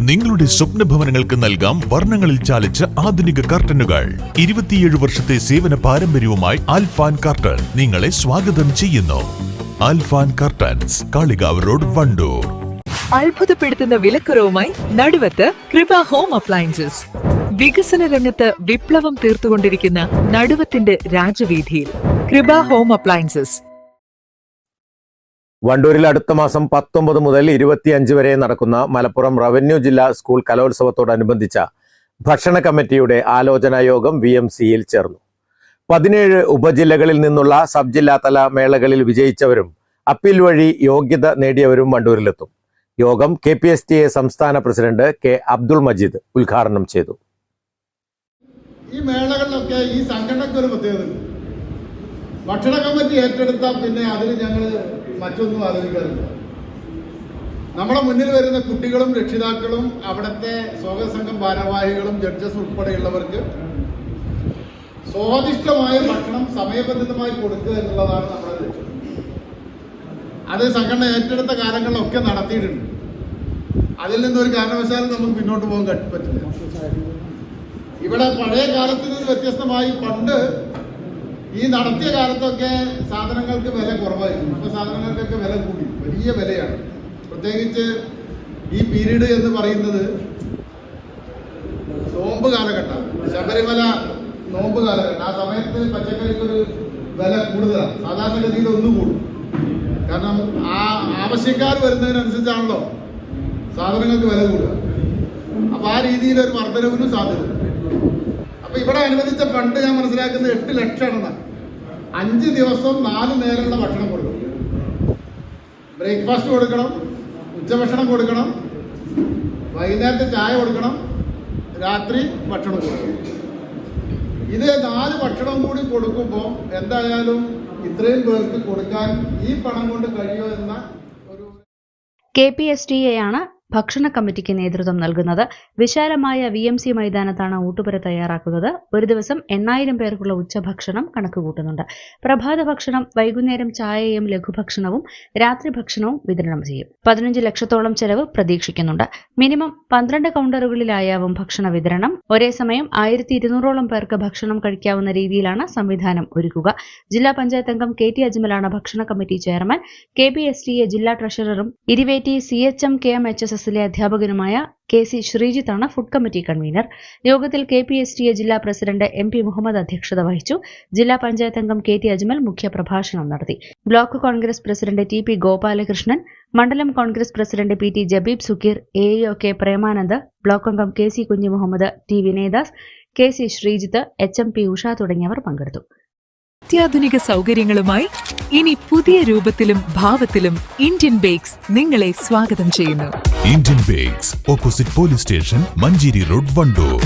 നിങ്ങളുടെ സ്വപ്ന ഭവനങ്ങൾക്ക് നൽകാം വർണങ്ങളിൽ ചാലിച്ച ആധുനിക കർട്ടനുകൾ. ഇരുപത്തിയേഴ് വർഷത്തെ സേവന പാരമ്പര്യവുമായി ആൽഫാൻ കർട്ടൻ നിങ്ങളെ സ്വാഗതം ചെയ്യുന്നു. Alfan curtains Kalikavu road Wandoor. അത്ഭുതപ്പെടുത്തുന്ന വിലക്കുറവുമായി നടുവത്ത് കൃപ ഹോം അപ്ലയൻസസ്. വികസന രംഗത്ത് വിപ്ലവം തീർത്തുകൊണ്ടിരിക്കുന്ന നടുവത്തിന്റെ രാജവീതിയിൽ കൃപ ഹോം അപ്ലയൻസസ്. വണ്ടൂരിൽ അടുത്ത മാസം പത്തൊമ്പത് മുതൽ ഇരുപത്തിയഞ്ച് വരെ നടക്കുന്ന മലപ്പുറം റവന്യൂ ജില്ലാ സ്കൂൾ കലോത്സവത്തോടനുബന്ധിച്ച ഭക്ഷണ കമ്മിറ്റിയുടെ ആലോചനാ യോഗം വി എം സിയിൽ ചേർന്നു. പതിനേഴ് ഉപജില്ലകളിൽ നിന്നുള്ള സബ് ജില്ലാതല മേളകളിൽ വിജയിച്ചവരും അപ്പീൽ വഴി യോഗ്യത നേടിയവരും വണ്ടൂരിലെത്തും. യോഗം K P S T A സംസ്ഥാന പ്രസിഡന്റ് കെ അബ്ദുൾ മജീദ് ഉദ്ഘാടനം ചെയ്തു. ഈ മേളകളിലൊക്കെ ഈ സംഘടനയ്ക്ക് ഒരു പ്രത്യേകതയുണ്ട് ഭക്ഷണ കമ്മിറ്റി ഏറ്റെടുത്താൽ പിന്നെ അതിന് ഞങ്ങൾ മറ്റൊന്നും ആലോചിക്കാറില്ല നമ്മുടെ മുന്നിൽ വരുന്ന കുട്ടികളും രക്ഷിതാക്കളും അവിടുത്തെ സ്വാഗത സംഘം ഭാരവാഹികളും ജഡ്ജസ് ഉൾപ്പെടെയുള്ളവർക്ക് സ്വാദിഷ്ടമായ ഭക്ഷണം സമയബന്ധിതമായി കൊടുക്കുക എന്നുള്ളതാണ് നമ്മുടെ ലക്ഷ്യം. അത് സംഘടന ഏറ്റെടുത്ത കാലങ്ങളിലൊക്കെ നടത്തിയിട്ടുണ്ട്. അതിൽ നിന്നൊരു കാരണവശാലും നമുക്ക് പിന്നോട്ട് പോകാൻ പറ്റില്ല. ഇവിടെ പഴയ കാലത്ത് നിന്ന് വ്യത്യസ്തമായി പണ്ട് ഈ നടത്തിയ കാലത്തൊക്കെ സാധനങ്ങൾക്ക് വില കുറവായിരുന്നു. അപ്പൊ സാധനങ്ങൾക്കൊക്കെ വില കൂടി. വലിയ വിലയാണ്. പ്രത്യേകിച്ച് ഈ പീരീഡ് എന്ന് പറയുന്നത് നോമ്പ് കാലഘട്ടമാണ് ശബരിമല നോമ്പ് കാലഘട്ടം. ആ സമയത്ത് പച്ചക്കറിക്കൊരു വില കൂടുതലാണ്. സാധാരണഗതിയിൽ ഒന്ന് കൂടും. കാരണം ആ ആവശ്യക്കാർ വരുന്നതിനനുസരിച്ചാണല്ലോ സാധനങ്ങൾക്ക് വില കൂടുക. അപ്പൊ ആ രീതിയിൽ ഒരു വർധനവിനും സാധ്യത. അപ്പൊ ഇവിടെ അനുവദിച്ച ഫണ്ട് ഞാൻ മനസ്സിലാക്കുന്നത് എട്ട് ലക്ഷമാണ് അഞ്ച് ദിവസം നാല് നേരമുള്ള ഭക്ഷണം കൊടുക്കണം ബ്രേക്ക്ഫാസ്റ്റ് കൊടുക്കണം ഉച്ചഭക്ഷണം കൊടുക്കണം വൈകുന്നേരത്തെ ചായ കൊടുക്കണം രാത്രി ഭക്ഷണം കൊടുക്കണം ഇത് നാല് ഭക്ഷണം കൂടി കൊടുക്കുമ്പോൾ എന്തായാലും ഇത്രയും പേർക്ക് കൊടുക്കാൻ ഈ പണം കൊണ്ട് കഴിയുമോ എന്ന ഒരു K P S T A ആണ് ഭക്ഷണ കമ്മിറ്റിക്ക് നേതൃത്വം നൽകുന്നത്. വിശാലമായ വി എം സി മൈതാനത്താണ് ഊട്ടുപുര തയ്യാറാക്കുന്നത്. ഒരു ദിവസം എണ്ണായിരം പേർക്കുള്ള ഉച്ചഭക്ഷണം കണക്കുകൂട്ടുന്നുണ്ട്. പ്രഭാത ഭക്ഷണം വൈകുന്നേരം ചായയും ലഘുഭക്ഷണവും രാത്രി ഭക്ഷണവും വിതരണം ചെയ്യും. പതിനഞ്ച് ലക്ഷത്തോളം ചെലവ് പ്രതീക്ഷിക്കുന്നുണ്ട്. മിനിമം പന്ത്രണ്ട് കൗണ്ടറുകളിലായാവും ഭക്ഷണ വിതരണം. ഒരേ സമയം ആയിരത്തി ഇരുന്നൂറോളം പേർക്ക് ഭക്ഷണം കഴിക്കാവുന്ന രീതിയിലാണ് സംവിധാനം ഒരുക്കുക. ജില്ലാ പഞ്ചായത്ത് അംഗം കെ ടി അജ്മലാണ് ഭക്ഷണ committee chairman. K P S T A ജില്ലാ ട്രഷററും Iruvetti C H M K M H S എസിലെ അധ്യാപകനുമായ കെ സി ശ്രീജിത്താണ് ഫുഡ് കമ്മിറ്റി കൺവീനർ. യോഗത്തിൽ K P S T A ജില്ലാ പ്രസിഡന്റ് എം പി മുഹമ്മദ് അധ്യക്ഷത വഹിച്ചു. ജില്ലാ പഞ്ചായത്ത് അംഗം കെ ടി അജ്മൽ മുഖ്യപ്രഭാഷണം നടത്തി. Block Congress president T P Gopalakrishnan മണ്ഡലം Congress president P T Jabeeb Sukkeer A O K Premanand block അംഗം K C Kunju Muhammad T Vinayadas K C Sreejith H M P Usha തുടങ്ങിയവർ പങ്കെടുത്തു. അത്യാധുനിക സൗകര്യങ്ങളുമായി ഇനി പുതിയ രൂപത്തിലും ഭാവത്തിലും ഇന്ത്യൻ ബേക്സ് നിങ്ങളെ സ്വാഗതം ചെയ്യുന്നു. Indian bakes opposite police station Manjeri road Wandoor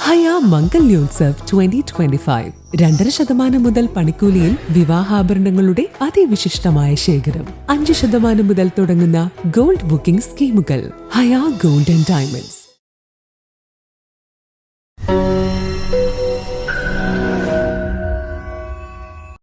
Haya Mangalyotsav twenty twenty five രണ്ടര ശതമാനം മുതൽ പണിക്കൂലിയിൽ വിവാഹാഭരണങ്ങളുടെ അതിവിശിഷ്ടമായ ശേഖരം. അഞ്ച് ശതമാനം മുതൽ തുടങ്ങുന്ന ഗോൾഡ് ബുക്കിംഗ് സ്കീമുകൾ. ഹയാ ഗോൾഡ് ആൻഡ് ഡയമണ്ട്സ്.